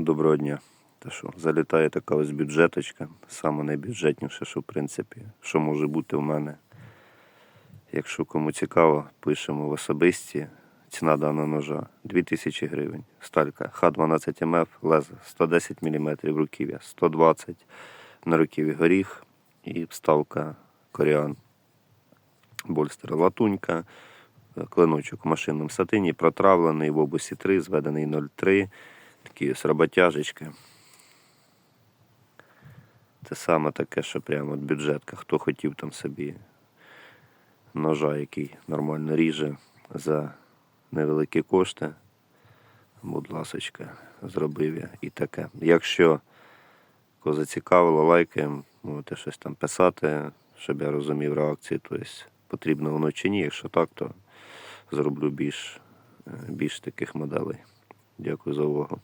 Доброго дня. Та що, залітає така ось бюджеточка, саме найбюджетніше, що в принципі, що може бути в мене. Якщо кому цікаво, пишемо в особисті. Ціна даного ножа 2000 гривень. Сталька Х12 МФ, лезо 110 мм руків'я, 120 на руків'ї горіх і вставка коріан. Больстер латунька, клиночок в машинному сатині, протравлений в обусі 3, зведений 0,3. Такі ось роботяжечки. Це саме таке, що прямо от бюджетка. Хто хотів там собі ножа, який нормально ріже за невеликі кошти. Будь ласочка, зробив я і таке. Якщо кого зацікавило, лайкаємо, можете щось там писати, щоб я розумів реакцію. Тобто потрібно воно чи ні. Якщо так, то зроблю більш, е, більш таких моделей. Дякую за увагу.